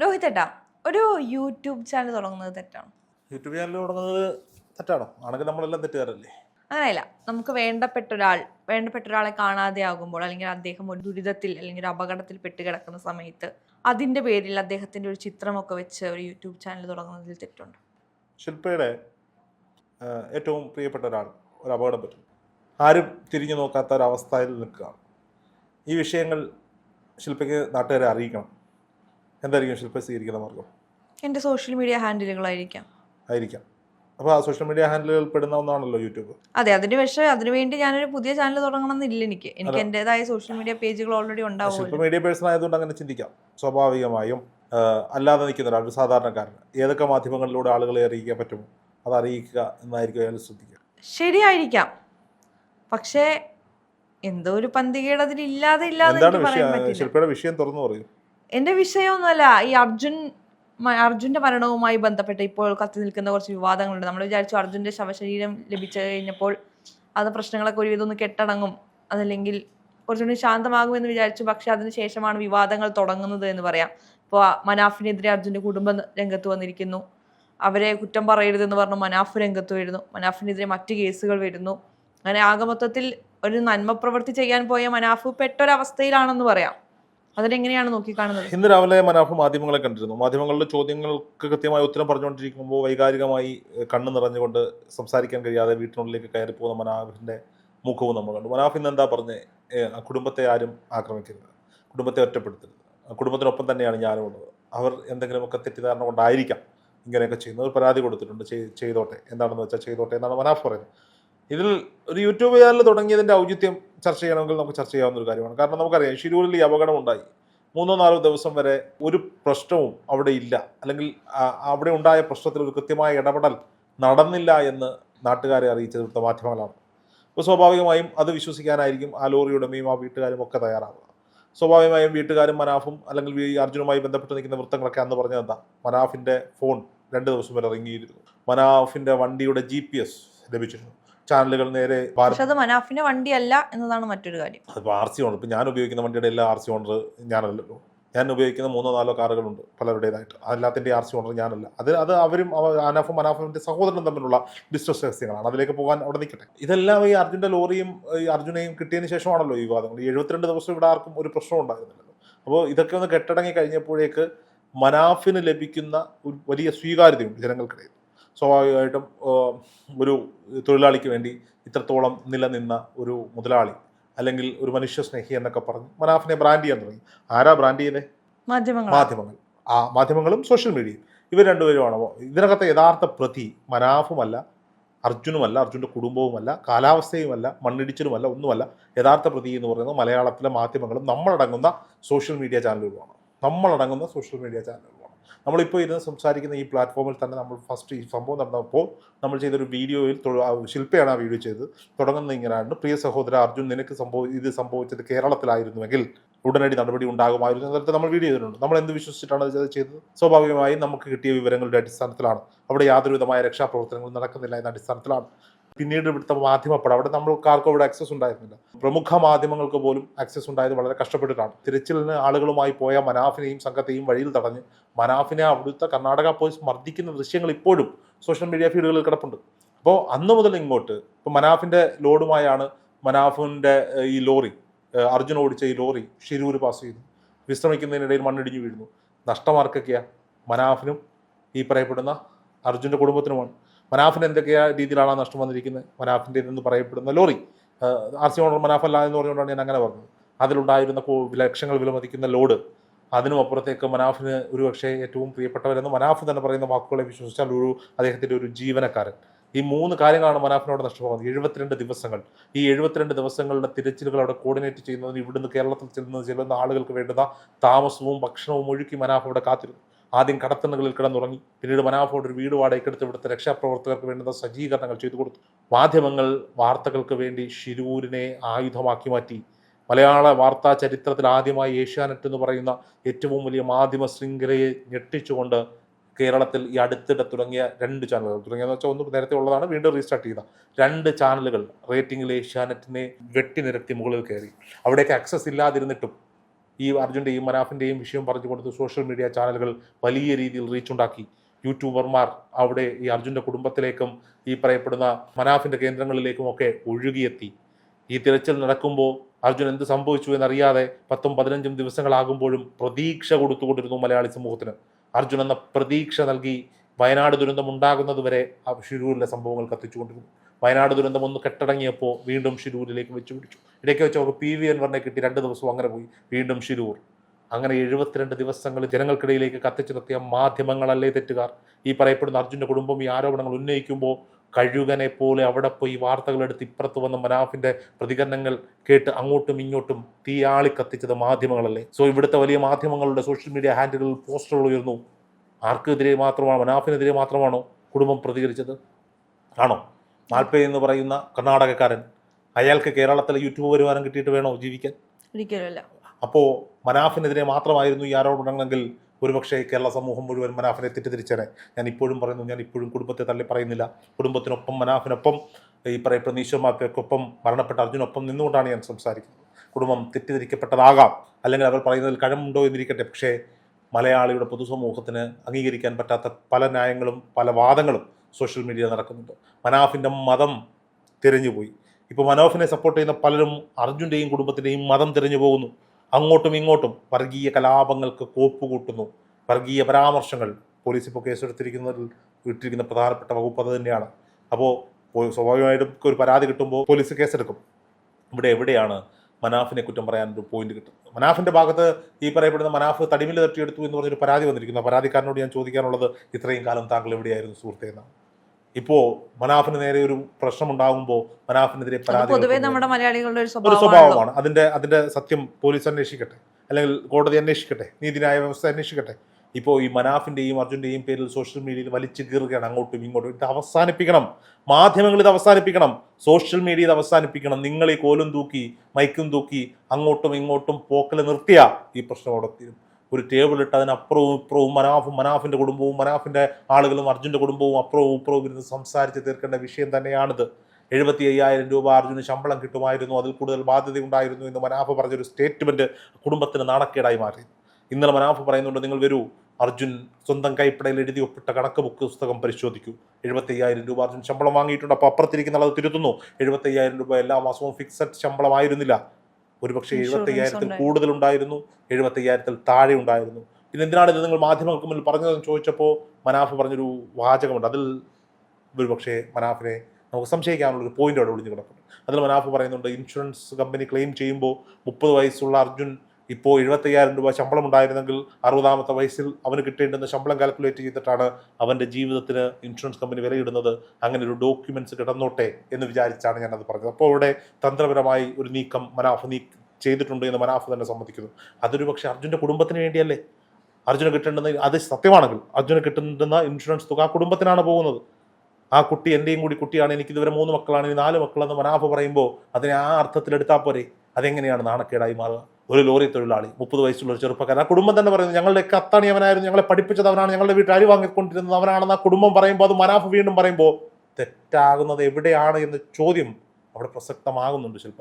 രോഹിത് ഏട്ടാ ഒരു YouTube channel തുടങ്ങുന്നത് തെറ്റാണ്? യൂട്യൂബ് ചാനൽ തുടങ്ങുന്നത് തെറ്റാണോ? ആണെങ്കിൽ നമ്മളെല്ലാം തെറ്റുകാരല്ലേ? അങ്ങനെയല്ല. നമുക്ക് വേണ്ടപ്പെട്ട ഒരാൾ വേണ്ടപ്പെട്ട ഒരാളെ കാണാതെ ആകുമ്പോൾ അല്ലെങ്കിൽ അദ്ദേഹം ഒരു ദുരിതത്തിൽ അല്ലെങ്കിൽ ഒരു അപകടത്തിൽ പെട്ട് കിടക്കുന്ന സമയത്ത് അതിന്റെ പേരിൽ അദ്ദേഹത്തിന്റെ ഒരു ചിത്രമൊക്കെ വെച്ച് ഒരു യൂട്യൂബ് ചാനൽ തുടങ്ങുന്നതിൽ തെറ്റുണ്ട്? ശില്പയുടെ ഏറ്റവും പ്രിയപ്പെട്ട ഒരാൾ ഒരു അപകടം പറ്റും. ആരും തിരിഞ്ഞു നോക്കാത്ത ഒരവസ്ഥയിൽ നിൽക്കുക ഈ വിഷയങ്ങൾ ശില്പയ്ക്ക് നാട്ടുകാരെ അറിയിക്കണം. എന്തായിരിക്കും ശില്പ സ്വീകരിക്കുന്ന മാർഗം? എന്റെ സോഷ്യൽ മീഡിയ ഹാൻഡിലുകളായിരിക്കാം. ആയിരിക്കാം. അപ്പോൾ ആ സോഷ്യൽ മീഡിയ ഹാൻഡിലുകൾ പെടുന്ന ഒന്നാണല്ലോ യൂട്യൂബ്. അതെ അതിന് പക്ഷേ അതിനുവേണ്ടി ഞാനൊരു പുതിയ ചാനൽ തുടങ്ങണം എന്നില്ല എനിക്ക് എനിക്ക്. എന്റെതായ സോഷ്യൽ മീഡിയ പേജുകൾ ഓൾറെഡി സോഷ്യൽ മീഡിയ പേഴ്സൺ ആയതുകൊണ്ട് അങ്ങനെ ചിന്തിക്കാം. സ്വാഭാവികമായും അല്ലാതെ നിൽക്കുന്ന ഒരാൾ ഒരു സാധാരണക്കാരൻ ഏതൊക്കെ മാധ്യമങ്ങളിലൂടെ ആളുകളെ അറിയിക്കാൻ പറ്റുമോ? അത് അറിയിക്കുക എന്നായിരിക്കും അയാൾ ശ്രദ്ധിക്കുക. ശരിയായിരിക്കാം. പക്ഷേ എന്തോ ഒരു പന്തികേട് അതിലില്ലാതെ ഇല്ലാതെ ശില്പയുടെ വിഷയം തുറന്നു പറയൂ. എന്റെ വിഷയമൊന്നുമല്ല ഈ അർജുൻ അർജുന്റെ മരണവുമായി ബന്ധപ്പെട്ട് ഇപ്പോൾ കത്തി നിൽക്കുന്ന കുറച്ച് വിവാദങ്ങളുണ്ട്. നമ്മൾ വിചാരിച്ചു അർജുന്റെ ശവശരീരം ലഭിച്ചു കഴിഞ്ഞപ്പോൾ അത് പ്രശ്നങ്ങളൊക്കെ ഒരുവിധം ഒന്ന് കെട്ടടങ്ങും. അതല്ലെങ്കിൽ കുറച്ചുകൂടി ശാന്തമാകുമെന്ന് വിചാരിച്ചു പക്ഷെ അതിന് ശേഷമാണ് വിവാദങ്ങൾ തുടങ്ങുന്നത് എന്ന് പറയാം. ഇപ്പോൾ മനാഫിനെതിരെ അർജുന്റെ കുടുംബം രംഗത്ത് വന്നിരിക്കുന്നു. അവരെ കുറ്റം പറയരുതെന്ന് പറഞ്ഞു മനാഫ് രംഗത്ത് വരുന്നു. മനാഫിനെതിരെ മറ്റു കേസുകൾ വരുന്നു. അങ്ങനെ ആകെ മൊത്തത്തിൽ ഒരു നന്മ പ്രവൃത്തി ചെയ്യാൻ പോയ മനാഫ് പെട്ടൊരവസ്ഥയിലാണെന്ന് പറയാം. അതിനെങ്ങനെയാണ് നോക്കിക്കാണുന്നത്? ഇന്ന് രാവിലെ മനാഫ് മാധ്യമങ്ങളെ കണ്ടിരുന്നു. മാധ്യമങ്ങളുടെ ചോദ്യങ്ങൾക്ക് കൃത്യമായ ഉത്തരം പറഞ്ഞുകൊണ്ടിരിക്കുമ്പോൾ വൈകാരികമായി കണ്ണു നിറഞ്ഞുകൊണ്ട് സംസാരിക്കാൻ കഴിയാതെ വീട്ടിനുള്ളിലേക്ക് കയറി പോകുന്ന മനാഫിന്റെ മുഖവും നമ്മൾ കണ്ടു. മനാഫ് ഇന്ന് എന്താ പറഞ്ഞ്? കുടുംബത്തെ ആരും ആക്രമിക്കരുത്. കുടുംബത്തെ ഒറ്റപ്പെടുത്തരുത്. കുടുംബത്തിനൊപ്പം തന്നെയാണ് ഞാനും ഉള്ളത്. അവർ എന്തെങ്കിലുമൊക്കെ തെറ്റിദ്ധാരണ കൊണ്ടായിരിക്കാം ഇങ്ങനെയൊക്കെ ചെയ്യുന്നത്. ഒരു പരാതി കൊടുത്തിട്ടുണ്ട്. ചെയ്- ചെയ്തോട്ടെ. എന്താണെന്ന് വെച്ചാൽ ചെയ്തോട്ടെ എന്നാണ് മനാഫ് പറയുന്നത്. ഇതിൽ ഒരു യൂട്യൂബ് ചാനൽ തുടങ്ങിയതിന്റെ ഔചിത്യം ചർച്ച ചെയ്യണമെങ്കിൽ നമുക്ക് ചർച്ച ചെയ്യാവുന്ന ഒരു കാര്യമാണ്. കാരണം നമുക്കറിയാം ഷിരൂരിൽ ഈ അപകടം ഉണ്ടായി. മൂന്നോ നാലോ ദിവസം വരെ ഒരു പ്രശ്നവും അവിടെ ഇല്ല. അല്ലെങ്കിൽ അവിടെ ഉണ്ടായ പ്രശ്നത്തിൽ ഒരു കൃത്യമായ ഇടപെടൽ നടന്നില്ല എന്ന് നാട്ടുകാരെ അറിയിച്ചത് ഇവിടുത്തെ മാധ്യമങ്ങളാണ്. അപ്പോൾ സ്വാഭാവികമായും അത് വിശ്വസിക്കാനായിരിക്കും ആ ലോറിയുടെ ഉടമയും ആ വീട്ടുകാരും ഒക്കെ തയ്യാറാവുക. സ്വാഭാവികമായും വീട്ടുകാരും മനാഫും അല്ലെങ്കിൽ ഈ അർജുനുമായി ബന്ധപ്പെട്ട് നിൽക്കുന്ന വൃത്തങ്ങളൊക്കെ അന്ന് പറഞ്ഞത് എന്താ? മനാഫിന്റെ ഫോൺ രണ്ട് ദിവസം വരെ ഇറങ്ങിയിരുന്നു മനാഫിന്റെ വണ്ടിയുടെ ജി ലഭിച്ചിരുന്നു. ചാനലുകൾ നേരെ ഭാരത് പക്ഷെ അത് മനാഫിന്റെ വണ്ടിയല്ല എന്നതാണ് മറ്റൊരു കാര്യം. അതിപ്പോൾ ആർ സി ഓണർ ഇപ്പം ഞാൻ ഉപയോഗിക്കുന്ന വണ്ടിയുടെ എല്ലാ ആർ സി ഓണർ ഞാനല്ലല്ലോ ഞാൻ ഉപയോഗിക്കുന്ന മൂന്നോ നാലോ കാറുകളുണ്ട് പലരുടേതായിട്ട്. എല്ലാത്തിന്റെ ആർ സി ഓണർ ഞാനല്ല. അത് അത് അവരും അവ- അനാഫും അനാഫിന്റെ സഹോദരനും തമ്മിലുള്ള ബിസിനസ് രഹസ്യങ്ങളാണ് അതിലേക്ക് പോകാൻ അവിടെ നിൽക്കട്ടെ. ഇതെല്ലാം ഈ അർജുന്റെ ലോറിയും ഈ അർജുനെയും കിട്ടിയതിന് ശേഷമാണല്ലോ ഈ വിവാദങ്ങൾ. എഴുപത്തിരണ്ട് ദിവസം ഇവിടെ ആർക്കും ഒരു പ്രശ്നം ഉണ്ടായിരുന്നില്ലല്ലോ. അപ്പോൾ ഇതൊക്കെ ഒന്ന് കെട്ടടങ്ങി കഴിഞ്ഞപ്പോഴേക്ക് മനാഫിന് ലഭിക്കുന്ന ഒരു വലിയ സ്വീകാര്യതയുണ്ട് ജനങ്ങൾക്കിടയിൽ. സ്വാഭാവികമായിട്ടും ഒരു തൊഴിലാളിക്ക് വേണ്ടി ഇത്രത്തോളം നിലനിന്ന ഒരു മുതലാളി അല്ലെങ്കിൽ ഒരു മനുഷ്യ സ്നേഹി എന്നൊക്കെ പറഞ്ഞു മനാഫിനെ ബ്രാൻഡ് ചെയ്യാൻ തുടങ്ങി. ആരാ ബ്രാൻഡ് ചെയ്തേ മാധ്യമങ്ങൾ മാധ്യമങ്ങൾ. ആ മാധ്യമങ്ങളും സോഷ്യൽ മീഡിയയും ഇവർ രണ്ടുപേരുമാണോ. ഇതിനകത്തെ യഥാർത്ഥ പ്രതി മനാഫുമല്ല അർജുനുമല്ല അർജുന്റെ കുടുംബവുമല്ല കാലാവസ്ഥയുമല്ല മണ്ണിടിച്ചിലുമല്ല ഒന്നുമല്ല. യഥാർത്ഥ പ്രതി എന്ന് പറയുന്നത് മലയാളത്തിലെ മാധ്യമങ്ങളും നമ്മളടങ്ങുന്ന സോഷ്യൽ മീഡിയ ചാനലുകളുമാണ് നമ്മളടങ്ങുന്ന സോഷ്യൽ മീഡിയ ചാനലുകളാണ് നമ്മളിപ്പോൾ ഇരുന്ന് സംസാരിക്കുന്ന ഈ പ്ലാറ്റ്ഫോമിൽ തന്നെ നമ്മൾ ഫസ്റ്റ് ഈ സംഭവം നടന്നപ്പോൾ നമ്മൾ ചെയ്തൊരു വീഡിയോയിൽ ശില്പയാണ് ആ വീഡിയോ ചെയ്തത്. തുടങ്ങുന്നത് ഇങ്ങനെയാണ്. പ്രിയ സഹോദര അർജുൻ നിനക്ക് സംഭവ ഇത് സംഭവിച്ചത് കേരളത്തിലായിരുന്നുവെങ്കിൽ ഉടനടി നടപടി ഉണ്ടാകുമായിരുന്നു എന്നിട്ട് നമ്മൾ വീഡിയോ ചെയ്തിട്ടുണ്ട്. നമ്മൾ എന്ത് വിശ്വസിച്ചിട്ടാണ് അത് ചെയ്തത്? സ്വാഭാവികമായും നമുക്ക് കിട്ടിയ വിവരങ്ങളുടെ അടിസ്ഥാനത്തിലാണ്. അവിടെ യാതൊരു വിധമായ രക്ഷാപ്രവർത്തനങ്ങളും നടക്കുന്നില്ല എന്ന അടിസ്ഥാനത്തിലാണ്. പിന്നീട് ഇവിടുത്തെ മാധ്യമപ്പട അവിടെ നമ്മൾക്ക് ആർക്കും അവിടെ ആക്സസ് ഉണ്ടായിരുന്നില്ല. പ്രമുഖ മാധ്യമങ്ങൾക്ക് പോലും ആക്സസ് ഉണ്ടായത് വളരെ കഷ്ടപ്പെട്ടിട്ടാണ്. തിരച്ചിലിന് ആളുകളുമായി പോയ മനാഫിനെയും സംഘത്തെയും വഴിയിൽ തടഞ്ഞ് മനാഫിനെ അവിടുത്തെ കർണാടക പോലീസ് മർദ്ദിക്കുന്ന ദൃശ്യങ്ങൾ ഇപ്പോഴും സോഷ്യൽ മീഡിയ ഫീഡുകളിൽ കിടപ്പുണ്ട്. അപ്പോൾ അന്ന് മുതൽ ഇങ്ങോട്ട് ഇപ്പോൾ മനാഫിന്റെ ലോഡുമായാണ് മനാഫിന്റെ ഈ ലോറി അർജുൻ ഓടിച്ച ഈ ലോറി ഷിരൂർ പാസ് ചെയ്തു വിശ്രമിക്കുന്നതിനിടയിൽ മണ്ണിടിഞ്ഞു വീഴുന്നു. നഷ്ടമാർക്കൊക്കെയാണ് മനാഫിനും ഈ പറയപ്പെടുന്ന അർജുന്റെ കുടുംബത്തിനുമാണ്. മനാഫിന് എന്തൊക്കെയാ രീതിയിലാണ് നഷ്ടം വന്നിരിക്കുന്നത്? മനാഫിന്റെ എന്ന് പറയപ്പെടുന്ന ലോറി. ആർ സി ഓണർ മനാഫല്ല എന്ന് പറഞ്ഞുകൊണ്ടാണ് ഞാൻ അങ്ങനെ പറഞ്ഞത്. അതിലുണ്ടായിരുന്ന ലക്ഷങ്ങൾ വിലമതിക്കുന്ന ലോഡ്. അതിനും അപ്പുറത്തേക്ക് മനാഫിന് ഒരു പക്ഷേ ഏറ്റവും പ്രിയപ്പെട്ടവരെന്ന് മനാഫ് തന്നെ പറയുന്ന വാക്കുകളെ വിശ്വസിച്ചാൽ ഒരു അദ്ദേഹത്തിന്റെ ഒരു ജീവനക്കാരൻ. ഈ മൂന്ന് കാര്യങ്ങളാണ് മനാഫിനോട് നഷ്ടമാകുന്നത്. എഴുപത്തിരണ്ട് ദിവസങ്ങൾ. ഈ എഴുപത്തിരണ്ട് ദിവസങ്ങളുടെ തിരച്ചിലുകൾ അവിടെ കോർഡിനേറ്റ് ചെയ്യുന്നതിന് ഇവിടുന്ന് കേരളത്തിൽ ചെല്ലുന്ന ചെല്ലുന്ന ആളുകൾക്ക് വേണ്ടുന്ന താമസവും ഭക്ഷണവും ഒഴുക്കി മനാഫ് അവിടെ കാത്തിരുന്നു. ആദ്യം കടത്തണ്ണുകളിൽ കിടന്നുറങ്ങി പിന്നീട് മനാഫോട് ഒരു വീട് വാടകയ്ക്കെടുത്ത് ഇവിടുത്തെ രക്ഷാപ്രവർത്തകർക്ക് വേണ്ടുന്ന സജ്ജീകരണങ്ങൾ ചെയ്തു കൊടുത്തു. മാധ്യമങ്ങൾ വാർത്തകൾക്ക് വേണ്ടി ഷിരൂരിനെ ആയുധമാക്കി മാറ്റി. മലയാള വാർത്താ ചരിത്രത്തിൽ ആദ്യമായി ഏഷ്യാനെറ്റ് എന്ന് പറയുന്ന ഏറ്റവും വലിയ മാധ്യമ ശൃംഖലയെ ഞെട്ടിച്ചുകൊണ്ട് കേരളത്തിൽ ഈ അടുത്തിടെ തുടങ്ങിയ രണ്ട് ചാനലുകൾ തുടങ്ങിയെന്ന് വെച്ചാൽ ഒന്ന് നേരത്തെ ഉള്ളതാണ് വീണ്ടും റീസ്റ്റാർട്ട് ചെയ്ത. രണ്ട് ചാനലുകൾ റേറ്റിംഗിൽ ഏഷ്യാനെറ്റിനെ വെട്ടിനിരത്തി മുകളിൽ കയറി. അവിടേക്ക് ആക്സസ് ഇല്ലാതിരുന്നിട്ടും ഈ അർജുന്റെയും മനാഫിന്റെയും വിഷയം പറഞ്ഞു കൊടുത്ത് സോഷ്യൽ മീഡിയ ചാനലുകൾ വലിയ രീതിയിൽ റീച്ച് ഉണ്ടാക്കി. യൂട്യൂബർമാർ അവിടെ ഈ അർജുന്റെ കുടുംബത്തിലേക്കും ഈ പറയപ്പെടുന്ന മനാഫിന്റെ കേന്ദ്രങ്ങളിലേക്കും ഒക്കെ ഒഴുകിയെത്തി. ഈ തിരച്ചിൽ നടക്കുമ്പോൾ അർജുൻ എന്ത് സംഭവിച്ചു എന്നറിയാതെ പത്തും പതിനഞ്ചും ദിവസങ്ങളാകുമ്പോഴും പ്രതീക്ഷ കൊടുത്തുകൊണ്ടിരുന്നു മലയാളി സമൂഹത്തിന്. അർജുൻ എന്ന പ്രതീക്ഷ നൽകി വയനാട് ദുരന്തം ഉണ്ടാകുന്നതുവരെ ആ ഷിരൂരിലെ സംഭവങ്ങൾ കത്തിച്ചുകൊണ്ടിരുന്നു. വയനാട് ദുരന്തം ഒന്ന് കെട്ടടങ്ങിയപ്പോൾ വീണ്ടും ഷിരൂരിലേക്ക് വെച്ച് പിടിച്ചു. ഇടയ്ക്ക് വെച്ച് അവർക്ക് പി വി അൻവറിനെ കിട്ടി. രണ്ട് ദിവസവും അങ്ങനെ പോയി. വീണ്ടും ഷിരൂർ. അങ്ങനെ എഴുപത്തിരണ്ട് ദിവസങ്ങൾ ജനങ്ങൾക്കിടയിലേക്ക് കത്തിച്ചു നിർത്തിയ മാധ്യമങ്ങളല്ലേ തെറ്റുകാർ? ഈ പറയപ്പെടുന്ന അർജുന്റെ കുടുംബം ഈ ആരോപണങ്ങൾ ഉന്നയിക്കുമ്പോൾ കഴുകനെ പോലെ അവിടെ പോയി വാർത്തകളെടുത്ത് ഇപ്പുറത്ത് വന്ന മനാഫിന്റെ പ്രതികരണങ്ങൾ കേട്ട് അങ്ങോട്ടും ഇങ്ങോട്ടും തീയാളി കത്തിച്ചത് മാധ്യമങ്ങളല്ലേ? സോ ഇവിടുത്തെ വലിയ മാധ്യമങ്ങളുടെ സോഷ്യൽ മീഡിയ ഹാൻഡിലുകളിൽ പോസ്റ്ററുകൾ ഉയർന്നു. ആർക്കെതിരെ മാത്രമാണോ മനാഫിനെതിരെ മാത്രമാണോ കുടുംബം പ്രതികരിച്ചത്? ആണോ? മാൽപ്പേ എന്ന് പറയുന്ന കർണാടകക്കാരൻ അയാൾക്ക് കേരളത്തിലെ യൂട്യൂബ് വരുമാനം കിട്ടിയിട്ട് വേണോ ജീവിക്കാൻ? ഒരിക്കലുമല്ല. അപ്പോൾ മനാഫിനെതിരെ മാത്രമായിരുന്നു ഈ ആരോപണങ്ങളെങ്കിൽ ഒരുപക്ഷെ കേരള സമൂഹം മുഴുവൻ മനാഫിനെ തെറ്റിദ്ധരിച്ചേനെ. ഞാൻ ഇപ്പോഴും പറയുന്നു ഞാൻ ഇപ്പോഴും കുടുംബത്തെ തള്ളി പറയുന്നില്ല. കുടുംബത്തിനൊപ്പം മനാഫിനൊപ്പം ഈ പറയപ്പെടുന്ന ഈശ്വരമാപ്പയ്ക്കൊപ്പം മരണപ്പെട്ട അർജുനൊപ്പം നിന്നുകൊണ്ടാണ് ഞാൻ സംസാരിക്കുന്നത്. കുടുംബം തെറ്റിദ്ധരിക്കപ്പെട്ടതാകാം. അല്ലെങ്കിൽ അവർ പറയുന്നതിൽ കഴമുണ്ടോ എന്നിരിക്കട്ടെ. പക്ഷേ മലയാളിയുടെ പൊതുസമൂഹത്തിന് അംഗീകരിക്കാൻ പറ്റാത്ത പല ന്യായങ്ങളും പല വാദങ്ങളും സോഷ്യൽ മീഡിയ നടക്കുന്നുണ്ട്. മനാഫിന്റെ മതം തിരഞ്ഞുപോയി. ഇപ്പോൾ മനോഫിനെ സപ്പോർട്ട് ചെയ്യുന്ന പലരും അർജുന്റെയും കുടുംബത്തിന്റെയും മതം തിരഞ്ഞു പോകുന്നു അങ്ങോട്ടും ഇങ്ങോട്ടും വർഗീയ കലാപങ്ങൾക്ക് കോപ്പ് കൂട്ടുന്നു വർഗീയ പരാമർശങ്ങൾ പോലീസ് ഇപ്പോൾ കേസെടുത്തിരിക്കുന്നതിൽ ഇട്ടിരിക്കുന്ന പ്രധാനപ്പെട്ട വകുപ്പ് അത് തന്നെയാണ്. അപ്പോൾ സ്വാഭാവികമായിട്ടും ഒരു പരാതി കിട്ടുമ്പോൾ പോലീസ് കേസെടുക്കും. ഇവിടെ എവിടെയാണ് മനാഫിനെ കുറ്റം പറയാൻ ഒരു പോയിന്റ് കിട്ടും. മനാഫിന്റെ ഭാഗത്ത് ഈ പറയപ്പെടുന്ന മനാഫ് തടിമിൽ തട്ടിയെടുത്തു എന്ന് പറഞ്ഞൊരു പരാതി വന്നിരിക്കുന്നു. പരാതിക്കാരനോട് ഞാൻ ചോദിക്കാനുള്ളത് ഇത്രയും കാലം താങ്കൾ എവിടെയായിരുന്നു സുഹൃത്തെ എന്നാണ് ഇപ്പോ മനാഫിന് നേരെ ഒരു പ്രശ്നം ഉണ്ടാകുമ്പോൾ മനാഫിനെതിരെ പരാതി ഒരു സ്വഭാവമാണ്. അതിന്റെ അതിന്റെ സത്യം പോലീസ് അന്വേഷിക്കട്ടെ. അല്ലെങ്കിൽ കോടതി അന്വേഷിക്കട്ടെ. നീതിന്യായ വ്യവസ്ഥ അന്വേഷിക്കട്ടെ. ഇപ്പോൾ ഈ മനാഫിന്റെയും അർജുന്റെയും പേരിൽ സോഷ്യൽ മീഡിയയിൽ വലിച്ചു കീറുകയാണ് അങ്ങോട്ടും ഇങ്ങോട്ടും. ഇത് അവസാനിപ്പിക്കണം. മാധ്യമങ്ങൾ ഇത് അവസാനിപ്പിക്കണം. സോഷ്യൽ മീഡിയ ഇത് അവസാനിപ്പിക്കണം. നിങ്ങൾ ഈ കോലും തൂക്കി മൈക്കും തൂക്കി അങ്ങോട്ടും ഇങ്ങോട്ടും പോക്കൽ നിർത്തിയ ഈ പ്രശ്നം അവിടെ തീരും. ഒരു ടേബിൾ ഇട്ട് അതിനപ്പുറവും ഇപ്പുറവും മനാഫും മനാഫിന്റെ കുടുംബവും മനാഫിന്റെ ആളുകളും അർജുന്റെ കുടുംബവും അപ്പുറവും ഇപ്പുറവും ഇരുന്ന് സംസാരിച്ച് തീർക്കേണ്ട വിഷയം തന്നെയാണിത്. എഴുപത്തി അയ്യായിരം രൂപ അർജുന് ശമ്പളം കിട്ടുമായിരുന്നു. അതിൽ കൂടുതൽ ബാധ്യത ഉണ്ടായിരുന്നു എന്ന് മനാഫ് പറഞ്ഞൊരു സ്റ്റേറ്റ്മെന്റ് കുടുംബത്തിന് നാണക്കേടായി മാറി. ഇന്നലെ മനാഫ് പറയുന്നുണ്ട് നിങ്ങൾ വരൂ. അർജുൻ സ്വന്തം കൈപ്പടയിൽ എഴുതി ഒപ്പിട്ട കണക്ക് ബുക്ക് പുസ്തകം പരിശോധിക്കൂ. എഴുപത്തി അയ്യായിരം രൂപ അർജുൻ ശമ്പളം വാങ്ങിയിട്ടുണ്ട്. അപ്പോൾ അപ്പുറത്തിരിക്കുന്ന അത് തിരുത്തുന്നു. എഴുപത്തി അയ്യായിരം രൂപ എല്ലാ മാസവും ഫിക്സഡ് ശമ്പളമായിരുന്നില്ല. ഒരുപക്ഷെ Insurance എഴുപത്തി അയ്യായിരത്തിൽ ഉണ്ടായിരുന്നു. കൂടുതൽ ഉണ്ടായിരുന്നു എഴുപത്തി അയ്യായിരത്തിൽ താഴെ ഉണ്ടായിരുന്നു. പിന്നെ എന്തിനാണ് ഇത് നിങ്ങൾ മാധ്യമങ്ങൾക്ക് മുന്നിൽ പറഞ്ഞതെന്ന് ചോദിച്ചപ്പോൾ മനാഫ് പറഞ്ഞൊരു വാചകമുണ്ട്. അതിൽ ഒരുപക്ഷെ മനാഫിനെ നമുക്ക് സംശയിക്കാനുള്ള ഒരു പോയിന്റ് അവിടെ ഒളിഞ്ഞു കിടക്കുന്നു. അതിൽ മനാഫ് പറയുന്നുണ്ട് ഇൻഷുറൻസ് കമ്പനി ക്ലെയിം ചെയ്യുമ്പോൾ മുപ്പത് വയസ്സുള്ള അർജുൻ ഇപ്പോൾ എഴുപത്തയ്യായിരം രൂപ ശമ്പളം ഉണ്ടായിരുന്നെങ്കിൽ അറുപതാമത്തെ വയസ്സിൽ അവന് കിട്ടേണ്ടുന്ന ശമ്പളം കാൽക്കുലേറ്റ് ചെയ്തിട്ടാണ് അവന്റെ ജീവിതത്തിന് ഇൻഷുറൻസ് കമ്പനി വിലയിടുന്നത്. അങ്ങനെ ഒരു ഡോക്യുമെന്റ്സ് കിടന്നോട്ടെ എന്ന് വിചാരിച്ചാണ് ഞാനത് പറഞ്ഞത്. അപ്പോൾ അവിടെ തന്ത്രപരമായി ഒരു നീക്കം മനാഫ് നീ ചെയ്തിട്ടുണ്ട് എന്ന് മനാഫ് തന്നെ സമ്മതിക്കുന്നു. അതൊരു പക്ഷേ അർജുന്റെ കുടുംബത്തിന് വേണ്ടിയല്ലേ? അർജുന് കിട്ടേണ്ടുന്ന അത് സത്യമാണെങ്കിൽ അർജുന് കിട്ടുന്ന ഇൻഷുറൻസ് തുക ആ കുടുംബത്തിനാണ് പോകുന്നത്. ആ കുട്ടി എന്റെയും കൂടി കുട്ടിയാണ്. എനിക്ക് ഇതുവരെ മൂന്ന് മക്കളാണ്. ഇനി നാല് മക്കളെന്ന് മനാഫ് പറയുമ്പോൾ അതിനെ ആ അർത്ഥത്തിൽ എടുത്താൽ പോരെ? അതെങ്ങനെയാണ് നാണക്കേടായി മാറുക? ഒരു ലോറി തൊഴിലാളി മുപ്പത് വയസ്സുള്ള ഒരു ചെറുപ്പക്കാരൻ. ആ കുടുംബം തന്നെ പറയുന്നത് ഞങ്ങളുടെയൊക്കെ അത്താണി അവനായിരുന്നു ഞങ്ങളെ പഠിപ്പിച്ചത് അവനാണ് ഞങ്ങളുടെ വീട്ടിൽ അരി വാങ്ങിക്കൊണ്ടിരുന്നത് അവനാണെന്ന് ആ കുടുംബം പറയുമ്പോൾ അത് മനാഫ് വീണ്ടും പറയുമ്പോൾ തെറ്റാകുന്നത് എവിടെയാണ് എന്ന ചോദ്യം അവിടെ പ്രസക്തമാകുന്നുണ്ട് ശില്പ